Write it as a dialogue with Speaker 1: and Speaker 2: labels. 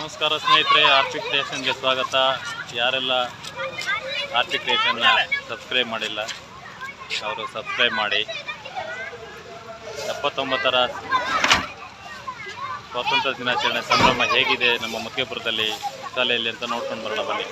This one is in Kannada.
Speaker 1: ನಮಸ್ಕಾರ ಸ್ನೇಹಿತರೆ ಆರ್ಪಿಕ್ ಕ್ರಿಯೇಷನ್ಗೆ ಸ್ವಾಗತ. ಯಾರೆಲ್ಲ ಆರ್ಪಿಕ್ ಕ್ರಿಯೇಷನ್ನ ಸಬ್ಸ್ಕ್ರೈಬ್ ಮಾಡಿಲ್ಲ, ಅವರು ಸಬ್ಸ್ಕ್ರೈಬ್ ಮಾಡಿ. ಎಪ್ಪತ್ತೊಂಬತ್ತರ ಸ್ವಾತಂತ್ರ್ಯ ದಿನಾಚರಣೆ ಸಂಭ್ರಮ ಹೇಗಿದೆ ನಮ್ಮ ಮಕ್ಕೇಪುರದಲ್ಲಿ ಶಾಲೆಯಲ್ಲಿ ಅಂತ ನೋಡ್ಕೊಂಡು ಬರೋಣ ಬನ್ನಿ.